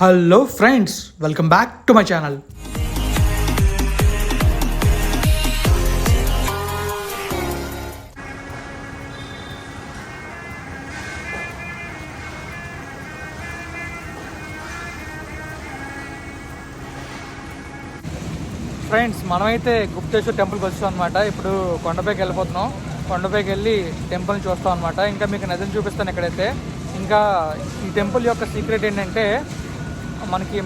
Hello friends welcome back to my channel friends మనమైతే గుప్తేశ్వర్ టెంపుల్కి వచ్చాం అనమాట ఇప్పుడు కొండపైకి వెళ్ళిపోతున్నాం కొండపైకి వెళ్ళి టెంపుల్ని చూస్తాం అనమాట ఇంకా మీకు నిజం చూపిస్తాను ఇక్కడైతే. ఇంకా ఈ టెంపుల్ యొక్క సీక్రెట్ ఏంటంటే మనకి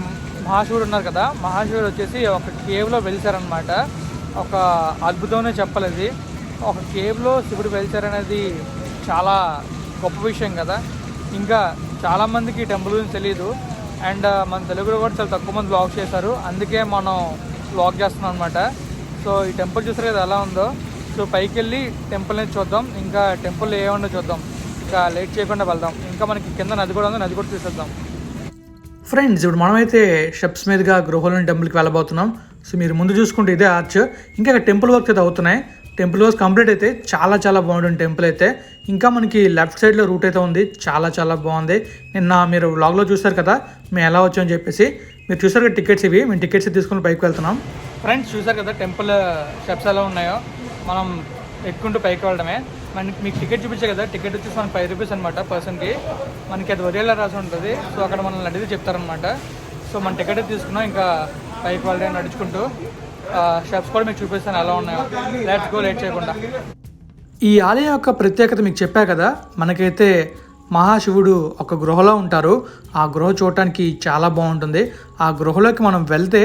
మహాశివుడు ఉన్నారు కదా మహాశివుడు వచ్చేసి ఒక కేవ్లో వెలిచారనమాట ఒక అద్భుతమనే చెప్పలేదు ఒక కేవ్లో శివుడు వెలిచారనేది చాలా గొప్ప విషయం కదా. ఇంకా చాలామందికి ఈ టెంపుల్ గురించి తెలియదు అండ్ మన తెలుగులో కూడా చాలా తక్కువ మంది బ్లాగ్ చేశారు. అందుకే మనం బ్లాగ్ చేస్తున్నాం అనమాట సో ఈ టెంపుల్ చూసారు కదా ఎలా ఉందో? సో పైకి వెళ్ళి టెంపుల్ని చూద్దాం. ఇంకా టెంపుల్ ఏమన్నా చూద్దాం. ఇంకా లేట్ చేయకుండా వెళ్దాం. ఇంకా మనకి కింద నది కూడా ఉంది. నది కూడా చూసేద్దాం ఫ్రెండ్స్ ఇప్పుడు మనమైతే స్టెప్స్ మీదుగా గృహలోని టెంపుల్కి వెళ్ళబోతున్నాం. సో మీరు ముందు చూసుకుంటే ఇదే ఆర్చ్ ఇంకా టెంపుల్ వర్క్ అయితే అవుతున్నాయి. టెంపుల్ వర్క్స్ కంప్లీట్ అయితే చాలా చాలా బాగుంటుంది టెంపుల్ అయితే. ఇంకా మనకి లెఫ్ట్ సైడ్లో రూట్ అయితే ఉంది. చాలా చాలా బాగుంది. నిన్న మీరు వ్లాగ్లో చూస్తారు కదా మేము ఎలా వచ్చామని చెప్పేసి. మీరు చూసారు కదా టికెట్స్ ఇవి. మేము టికెట్స్ తీసుకుని పైకి వెళ్తున్నాం. ఫ్రెండ్స్ చూసారు కదా టెంపుల్ స్టెప్స్ ఎలా ఉన్నాయో. మనం ఎక్కుంటూ పైకి వెళ్ళడమే. మనకి మీకు టికెట్ చూపించే కదా టికెట్ వచ్చేసి మనకి ఫైవ్ రూపీస్ అనమాట పర్సన్కి మనకి అది ఒరేలా రాసి ఉంటుంది. సో అక్కడ మనల్ని అడిగితే చెప్తారనమాట సో మన టికెట్ తీసుకున్నాం ఇంకా పైకి వాళ్ళే నడుచుకుంటూ షాప్స్ కూడా మీకు చూపిస్తాను ఎలా ఉన్నాయో. లెట్స్ గో లేట్ చేయకుండా. ఈ ఆలయం యొక్క ప్రత్యేకత మీకు చెప్పా కదా మనకైతే మహాశివుడు ఒక గృహలో ఉంటారు. ఆ గృహ చూడటానికి చాలా బాగుంటుంది. ఆ గృహలోకి మనం వెళ్తే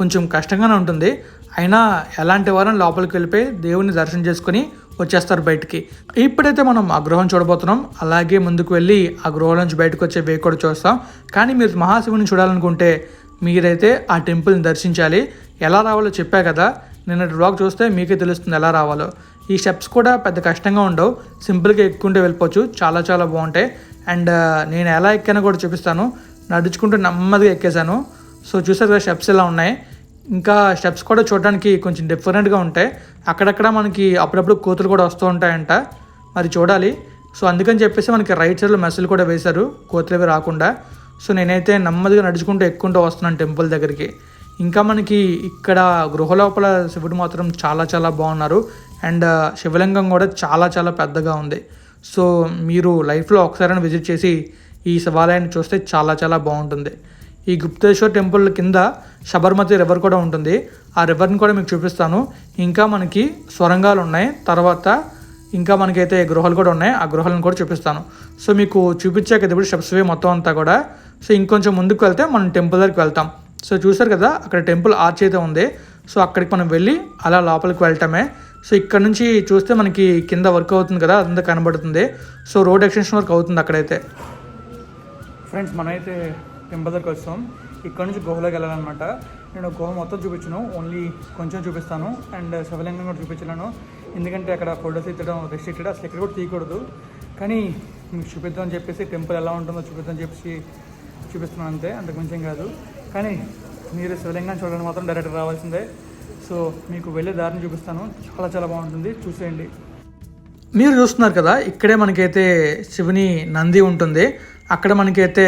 కొంచెం కష్టంగానే ఉంటుంది. అయినా ఎలాంటి వారం లోపలికి వెళ్ళిపోయి దేవుని దర్శనం చేసుకొని వచ్చేస్తారు బయటికి. ఇప్పుడైతే మనం ఆ గృహం చూడబోతున్నాం. అలాగే ముందుకు వెళ్ళి ఆ గృహం నుంచి బయటకు వచ్చే వే కూడా చూస్తాం. కానీ మీరు మహాశివుని చూడాలనుకుంటే మీరైతే ఆ టెంపుల్ని దర్శించాలి. ఎలా రావాలో చెప్పా కదా. నిన్నటి బ్లాగ్ చూస్తే మీకే తెలుస్తుంది ఎలా రావాలో. ఈ స్టెప్స్ కూడా పెద్ద కష్టంగా ఉండవు. సింపుల్గా ఎక్కుంటే వెళ్ళిపోవచ్చు. చాలా చాలా బాగుంటాయి. అండ్ నేను ఎలా ఎక్కానో కూడా చూపిస్తాను. నడుచుకుంటూ నెమ్మదిగా ఎక్కేసాను సో చూసారు కదా స్టెప్స్ ఎలా ఉన్నాయి. ఇంకా స్టెప్స్ కూడా చూడడానికి కొంచెం డిఫరెంట్గా ఉంటాయి. అక్కడక్కడ మనకి అప్పుడప్పుడు కోతులు కూడా వస్తూ ఉంటాయంట. మరి చూడాలి. సో అందుకని చెప్పేసి మనకి రైట్ సైడ్లో మెస్సులు కూడా వేశారు. కోతులు అవి రాకుండా. సో నేనైతే నెమ్మదిగా నడుచుకుంటూ ఎక్కుంటూ వస్తున్నాను టెంపుల్ దగ్గరికి. ఇంకా మనకి ఇక్కడ గృహ లోపల శివుడు మాత్రం చాలా చాలా బాగున్నారు. అండ్ శివలింగం కూడా చాలా చాలా పెద్దగా ఉంది. సో మీరు లైఫ్లో ఒకసారైనా విజిట్ చేసి ఈ శివాలయాన్ని చూస్తే చాలా చాలా బాగుంటుంది. ఈ గుప్తేశ్వర్ టెంపుల్ కింద శబర్మతి రివర్ కూడా ఉంటుంది. ఆ రివర్ని కూడా మీకు చూపిస్తాను. ఇంకా మనకి స్వరంగాలు ఉన్నాయి. తర్వాత ఇంకా మనకైతే గృహాలు కూడా ఉన్నాయి. ఆ గృహాలను కూడా చూపిస్తాను. సో మీకు చూపించాక ఇప్పుడు స్టెప్స్ వే మొత్తం అంతా కూడా. సో ఇంకొంచెం ముందుకు వెళ్తే మనం టెంపుల్ దగ్గరికి వెళ్తాం. సో చూసారు కదా అక్కడ టెంపుల్ ఆర్చ్ అయితే ఉంది. సో అక్కడికి మనం వెళ్ళి అలా లోపలికి వెళ్ళటమే. సో ఇక్కడ నుంచి చూస్తే మనకి కింద వర్క్ అవుతుంది కదా అదంతా కనబడుతుంది. సో రోడ్ ఎక్స్టెన్షన్ వర్క్ అవుతుంది అక్కడైతే. ఫ్రెండ్స్ మనమైతే టెంపుల్ దగ్గరికి వస్తాం. ఇక్కడ నుంచి గుహలోకి వెళ్ళాలన్నమాట. నేను గుహ మొత్తం చూపించను. ఓన్లీ కొంచెం చూపిస్తాను. అండ్ శివలింగం కూడా చూపించలేను. ఎందుకంటే అక్కడ ఫోటోస్ తీయడం రెస్ట్రిక్టెడ్ అసలు ఎక్కడ కూడా తీయకూడదు. కానీ మీకు చూపిద్దామని చెప్పేసి టెంపుల్ ఎలా ఉంటుందో చూపిద్దామని చెప్పేసి చూపిస్తున్నాను అంతే. అంత కొంచెం కాదు. కానీ మీరు శివలింగాన్ని చూడడానికి మాత్రం డైరెక్ట్ రావాల్సిందే. సో మీకు వెళ్ళే దారిని చూపిస్తాను. చాలా చాలా బాగుంటుంది. చూసేయండి. మీరు చూస్తున్నారు కదా ఇక్కడే మనకైతే శివుని నంది ఉంటుంది. అక్కడ మనకైతే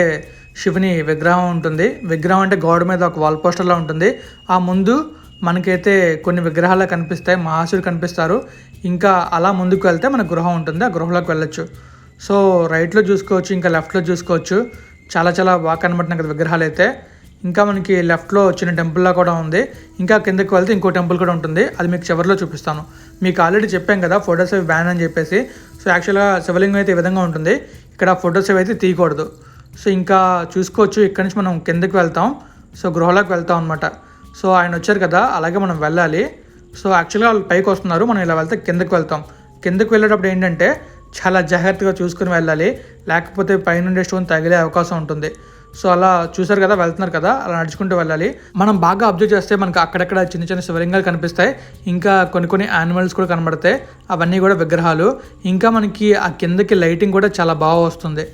శివుని విగ్రహం ఉంటుంది. విగ్రహం అంటే గోడ మీద ఒక వాల్ పోస్టర్లా ఉంటుంది. ఆ ముందు మనకైతే కొన్ని విగ్రహాలు కనిపిస్తాయి. మహాశివుడు కనిపిస్తారు. ఇంకా అలా ముందుకు వెళ్తే మన గృహం ఉంటుంది. ఆ గృహలోకి వెళ్ళొచ్చు. సో రైట్లో చూసుకోవచ్చు ఇంకా లెఫ్ట్లో చూసుకోవచ్చు. చాలా చాలా బాగా కనబడుతున్నాయి కదా విగ్రహాలు అయితే. ఇంకా మనకి లెఫ్ట్లో చిన్న టెంపుల్లా కూడా ఉంది. ఇంకా కిందకి వెళ్తే ఇంకో టెంపుల్ కూడా ఉంటుంది. అది మీకు చివరిలో చూపిస్తాను. మీకు ఆల్రెడీ చెప్పాం కదా ఫొటోస్ అవి బ్యాన్ అని చెప్పేసి. సో యాక్చువల్గా శివలింగం అయితే ఈ విధంగా ఉంటుంది. ఇక్కడ ఫొటోస్ అవి అయితే తీయకూడదు. సో ఇంకా చూసుకోవచ్చు. ఇక్కడ నుంచి మనం కిందకి వెళ్తాం. సో గృహలోకి వెళ్తాం అనమాట సో ఆయన వచ్చారు కదా అలాగే మనం వెళ్ళాలి. సో యాక్చువల్గా వాళ్ళు పైకి వస్తున్నారు. మనం ఇలా వెళ్తే కిందకి వెళ్తాం. కిందకు వెళ్ళేటప్పుడు ఏంటంటే చాలా జాగ్రత్తగా చూసుకుని వెళ్ళాలి. లేకపోతే పైనుండే స్టోన్ తగిలే అవకాశం ఉంటుంది. సో అలా చూసారు కదా వెళ్తున్నారు కదా అలా నడుచుకుంటూ వెళ్ళాలి. మనం బాగా అబ్జర్వ్ చేస్తే మనకి అక్కడక్కడ చిన్న చిన్న శివలింగాలు కనిపిస్తాయి. ఇంకా కొన్ని కొన్ని యానిమల్స్ కూడా కనబడతాయి. అవన్నీ కూడా విగ్రహాలు. ఇంకా మనకి ఆ కిందకి లైటింగ్ కూడా చాలా బాగా వస్తుంది.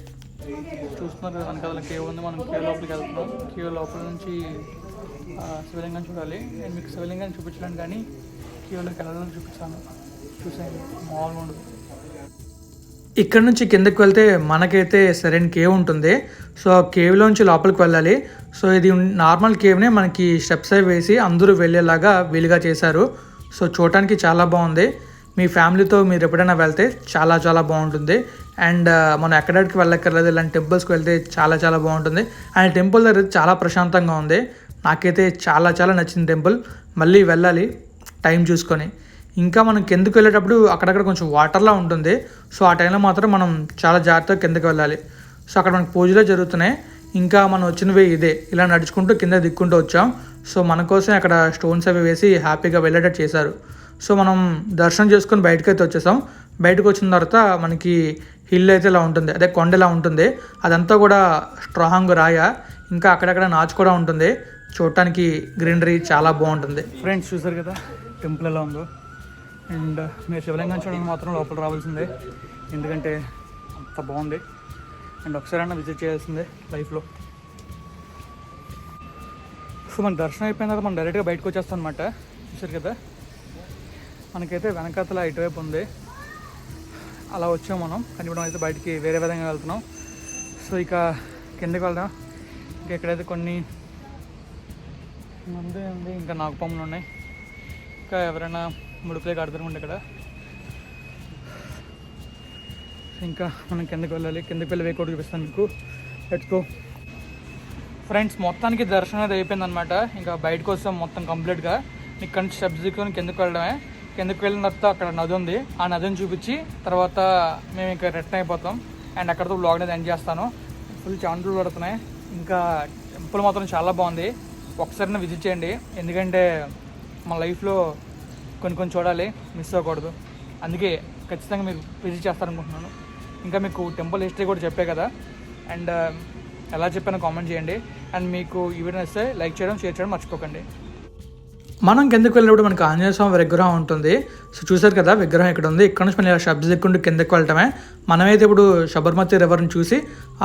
చూస్తున్నారు కదా వెనకాల కేవ్ ఉంది. మనం కేవ్ లోపలికి వెళ్తున్నాం. కేవ్ లోపల నుంచి శివలింగం చూడాలి. నేను మీకు శివలింగాన్ని చూపించలేను కానీ కేవ్లోకి వెళ్ళాలని చూపిస్తాను చూసాను మామూలుగా ఉండదు. ఇక్కడ నుంచి కిందకి వెళ్తే మనకైతే సరైన కేవ్ ఉంటుంది. సో ఆ కేవ్లోంచి లోపలికి వెళ్ళాలి. సో ఇది నార్మల్ కేవ్నే మనకి స్టెప్స్ అవి వేసి అందరూ వెళ్ళేలాగా వీలుగా చేశారు. సో చూడటానికి చాలా బాగుంది. మీ ఫ్యామిలీతో మీరు ఎప్పుడైనా వెళ్తే చాలా చాలా బాగుంటుంది. అండ్ మనం ఎక్కడికి వెళ్ళక్కర్లేదు ఇలాంటి టెంపుల్స్కి వెళ్తే చాలా చాలా బాగుంటుంది. అండ్ టెంపుల్ దగ్గర చాలా ప్రశాంతంగా ఉంది. నాకైతే చాలా చాలా నచ్చింది టెంపుల్. మళ్ళీ వెళ్ళాలి టైం చూసుకొని. ఇంకా మనం కిందకు వెళ్ళేటప్పుడు అక్కడక్కడ కొంచెం వాటర్లా ఉంటుంది. సో ఆ టైంలో మాత్రం మనం చాలా జాగ్రత్తగా కిందకి వెళ్ళాలి. సో అక్కడ మనకి పూజలే జరుగుతున్నాయి. ఇంకా మనం వచ్చినవి ఇదే. ఇలా నడుచుకుంటూ కింద దిక్కుంటూ వచ్చాం. సో మన కోసం అక్కడ స్టోన్స్ అవి వేసి హ్యాపీగా వెళ్ళేటట్టు చేశారు. సో మనం దర్శనం చేసుకొని బయటకు అయితే వచ్చేసాం. బయటకు వచ్చిన తర్వాత మనకి హిల్ అయితే ఇలా ఉంటుంది. అదే కొండ ఇలా ఉంటుంది. అదంతా కూడా స్ట్రాంగ్ రాయ. ఇంకా అక్కడక్కడ నాచు కూడా ఉంటుంది. చూడటానికి గ్రీనరీ చాలా బాగుంటుంది. ఫ్రెండ్స్ చూసారు కదా? టెంపుల్ ఎలా ఉందో. అండ్ మీరు శివలింగం చూడడానికి మాత్రం లోపల రావాల్సిందే. ఎందుకంటే అంత బాగుంది. అండ్ ఒకసారైనా విజిట్ చేయాల్సిందే లైఫ్లో సో మన దర్శనం అయిపోయిన తర్వాత మనం డైరెక్ట్గా బయటకు వచ్చేస్తాం అనమాట చూసారు కదా? మనకైతే వెనకాతల ఇటువైపు ఉంది. అలా వచ్చాం మనం. కానీ ఇప్పుడు అయితే బయటికి వేరే విధంగా వెళ్తున్నాం. సో ఇక కిందకి వెళ్దాం. ఇంకా ఇక్కడైతే కొన్ని ముందే ఉంది. ఇంకా నాగపాములు ఉన్నాయి. ఇంకా ఎవరైనా ముడిపులే కడతారు ఇక్కడ. ఇంకా మనం కిందకి వెళ్ళాలి. కిందకి వెళ్ళి వేకోటి చూపిస్తాను మీకు. లెట్స్ గో ఫ్రెండ్స్ మొత్తానికి దర్శనం అది అయిపోయిందనమాట ఇంకా బయటకు వస్తాం మొత్తం కంప్లీట్గా ఇక్కడ నుంచి స్టెప్స్ దిక్కుని కిందకి వెళ్ళడమే. కిందకు వెళ్ళిన తర్వాత అక్కడ నది ఉంది. ఆ నదిని చూపించి తర్వాత మేము ఇంకా రిటర్న్ అయిపోతాం. అండ్ అక్కడతో బ్లాగ్ అనేది ఎండ్ చేస్తాను. ఫుల్ చాండ్లు పడుతున్నాయి ఇంకా టెంపుల్ మాత్రం చాలా బాగుంది. ఒకసారి విజిట్ చేయండి. ఎందుకంటే మన లైఫ్లో కొన్ని కొన్ని చూడాలి. మిస్ అవ్వకూడదు. అందుకే ఖచ్చితంగా మీరు విజిట్ చేస్తారనుకుంటున్నాను. ఇంకా మీకు టెంపుల్ హిస్టరీ కూడా చెప్పే కదా. అండ్ uh, ఎలా చెప్పానో కామెంట్ చేయండి. అండ్ మీకు ఈ వీడియో నచ్చితే లైక్ చేయడం షేర్ చేయడం మర్చిపోకండి. మనం కిందకి వెళ్ళినప్పుడు మనకి ఆంజనేయ స్వామి విగ్రహం ఉంటుంది. సో చూసారు కదా విగ్రహం ఇక్కడ ఉంది. ఇక్కడ నుంచి మళ్ళీ శబ్ద దిక్కుంటూ కిందకి వెళ్ళటమే. మనమైతే ఇప్పుడు శబర్మతి రివర్ని చూసి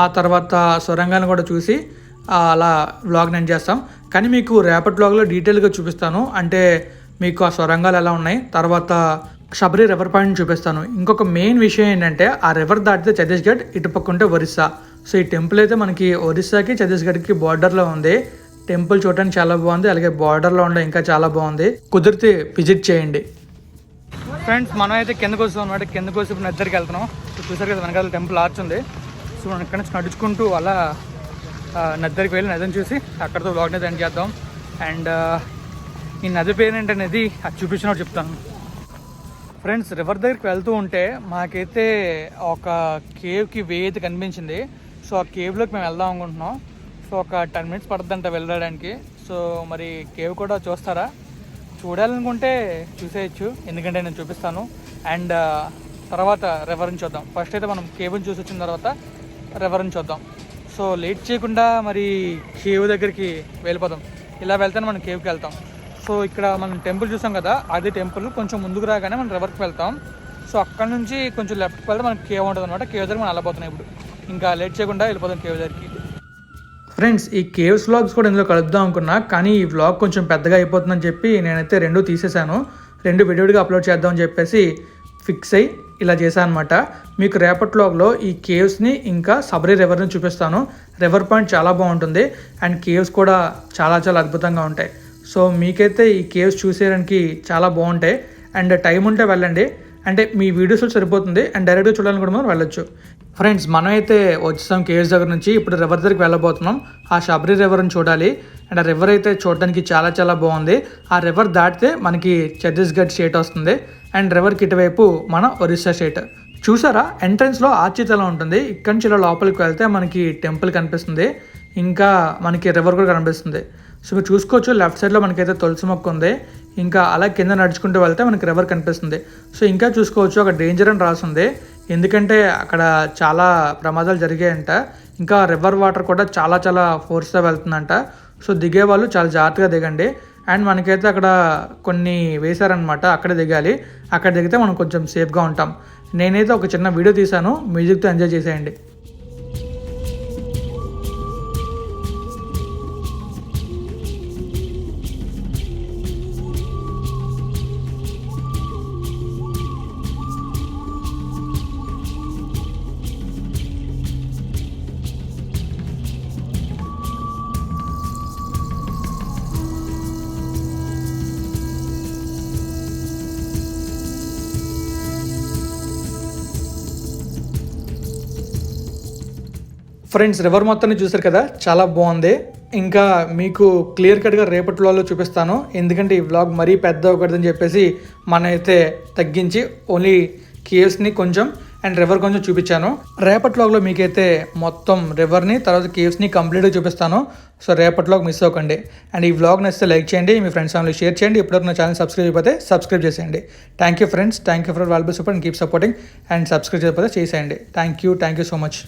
ఆ తర్వాత సొరంగాన్ని కూడా చూసి అలా వ్లాగ్ నేను చేస్తాం కానీ మీకు రేపటి వ్లాగ్లో డీటెయిల్గా చూపిస్తాను. అంటే మీకు ఆ సొరంగాలు ఎలా ఉన్నాయి తర్వాత శబరి రివర్ పాయింట్ చూపిస్తాను. ఇంకొక మెయిన్ విషయం ఏంటంటే ఆ రివర్ దాటితే ఛత్తీస్గఢ్ ఇటుపక్క ఉంటే ఒరిస్సా. సో ఈ టెంపుల్ అయితే మనకి ఒరిస్సాకి ఛత్తీస్గఢ్కి బార్డర్లో ఉంది. టెంపుల్ చూడడానికి చాలా బాగుంది. అలాగే బార్డర్లో ఉండే ఇంకా చాలా బాగుంది. కుదిరితే విజిట్ చేయండి. ఫ్రెండ్స్ మనం అయితే కిందకు వస్తాం అనమాట కిందకు వచ్చి ఇప్పుడు నిద్రకి వెళ్తున్నాం. చూసారు కదా వెనకాల టెంపుల్ ఆర్చ్ ఉంది. సో మనం ఇక్కడ నుంచి నడుచుకుంటూ అలా నద్దరికి వెళ్ళి నదిని చూసి అక్కడతో బ్లాగ్ అనేది ఎండ్ చేద్దాం. అండ్ ఈ నది పేరు ఏంటనేది అది చూపించినట్టు చెప్తాను. ఫ్రెండ్స్ రివర్ దగ్గరికి వెళ్తూ ఉంటే మాకైతే ఒక కేవ్కి వేది కనిపించింది. సో ఆ కేవ్లోకి మేము వెళ్దాం అనుకుంటున్నాం. ఒక టెన్ మినిట్స్ పడుతుందంట వెళ్ళడానికి. సో మరి కేవ్ కూడా చూస్తారా? చూడాలనుకుంటే చూసేయచ్చు. ఎందుకంటే నేను చూపిస్తాను. అండ్ తర్వాత రివర్ని చూద్దాం. ఫస్ట్ అయితే మనం కేవ్ని చూసి వచ్చిన తర్వాత రివర్ని చూద్దాం. సో లేట్ చేయకుండా మరి కేవ్ దగ్గరికి వెళ్ళిపోదాం. ఇలా వెళ్తేనే మనం కేవ్కి వెళ్తాం. సో ఇక్కడ మనం టెంపుల్ చూసాం కదా అది టెంపుల్. కొంచెం ముందుకు రాగానే మనం రివర్కి వెళ్తాం. సో అక్కడ నుంచి కొంచెం లెఫ్ట్కి వెళ్తే మనకి కేవ్ ఉంటుంది అనమాట కేవ్ దగ్గర మనం వెళ్ళబోతున్నాం ఇప్పుడు. ఇంకా లేట్ చేయకుండా వెళ్ళిపోతాం కేవ్ దగ్గరికి. ఫ్రెండ్స్ ఈ కేవ్స్ వ్లాగ్స్ కూడా ఇందులో కలుపుదాం అనుకున్నా కానీ ఈ వ్లాగ్ కొంచెం పెద్దగా అయిపోతుందని చెప్పి నేనైతే రెండు తీసేశాను. రెండు విడివిడిగా అప్లోడ్ చేద్దామని చెప్పేసి ఫిక్స్ అయ్యి ఇలా చేశాను అనమాట మీకు రేపటి వ్లాగ్లో ఈ కేవ్స్ని ఇంకా సబరి రివర్ని చూపిస్తాను. రివర్ పాయింట్ చాలా బాగుంటుంది అండ్ కేవ్స్ కూడా చాలా చాలా అద్భుతంగా ఉంటాయి. సో మీకైతే ఈ కేవ్స్ చూసేయడానికి చాలా బాగుంటాయి. అండ్ టైం ఉంటే వెళ్ళండి. అంటే మీ వీడియోస్లో సరిపోతుంది అండ్ డైరెక్ట్గా చూడాలని కూడా మనం వెళ్ళొచ్చు. ఫ్రెండ్స్ మనమైతే వచ్చేసాం కేవ్స్ దగ్గర నుంచి ఇప్పుడు రివర్ దగ్గరికి వెళ్ళబోతున్నాం. ఆ శబరి రివర్ని చూడాలి. అండ్ ఆ రివర్ అయితే చూడడానికి చాలా చాలా బాగుంది. ఆ రివర్ దాటితే మనకి ఛత్తీస్గఢ్ స్టేట్ వస్తుంది. అండ్ రివర్కి ఇటువైపు మన ఒరిస్సా స్టేట్. చూసారా? ఎంట్రన్స్లో ఆర్చిత్ ఎలా ఉంటుంది? ఇక్కడి నుంచి ఇలా లోపలికి వెళ్తే మనకి టెంపుల్ కనిపిస్తుంది. ఇంకా మనకి రివర్ కూడా కనిపిస్తుంది. సో మీరు చూసుకోవచ్చు లెఫ్ట్ సైడ్లో మనకైతే తులసి మొక్క ఉంది. ఇంకా అలా కింద నడుచుకుంటూ వెళ్తే మనకి రివర్ కనిపిస్తుంది. సో ఇంకా చూసుకోవచ్చు ఒక డేంజర్ అని రాసింది. ఎందుకంటే అక్కడ చాలా ప్రమాదాలు జరిగాయంట. ఇంకా రివర్ వాటర్ కూడా చాలా చాలా ఫోర్స్తో వెళ్తుందంట. సో దిగే వాళ్ళు చాలా జాగ్రత్తగా దిగండి. అండ్ మనకైతే అక్కడ కొన్ని వేశారనమాట అక్కడే దిగాలి. అక్కడ దిగితే మనం కొంచెం సేఫ్గా ఉంటాం. నేనైతే ఒక చిన్న వీడియో తీశాను. మ్యూజిక్తో ఎంజాయ్ చేసేయండి. ఫ్రెండ్స్ రివర్ మొత్తాన్ని చూసారు కదా? చాలా బాగుంది. ఇంకా మీకు క్లియర్ కట్గా రేపటి చూపిస్తాను. ఎందుకంటే ఈ వ్లాగ్ మరీ పెద్ద అవ్వకూడదని చెప్పేసి మనమైతే తగ్గించి ఓన్లీ కేవ్స్ని కొంచెం అండ్ రివర్ కొంచెం చూపించాను. రేపటి వ్లాగ్లో మీకైతే మొత్తం రివర్ని తర్వాత కేవ్స్ని కంప్లీట్గా చూపిస్తాను. సో రేపటిలోకి మిస్ అవ్వకండి. అండ్ ఈ వ్లాగ్ నచ్చితే లైక్ చేయండి మీ ఫ్రెండ్స్ ఫ్యామిలీ షేర్ చేయండి. ఇప్పటివరకు నా ఛానల్ సబ్స్క్రైబ్ అయిపోతే సబ్స్క్రైబ్ చేసేయండి. Thank you friends thank you for valuable support and keep supporting and subscribe చేయకపోతే చేసేయండి. Thank you thank you so much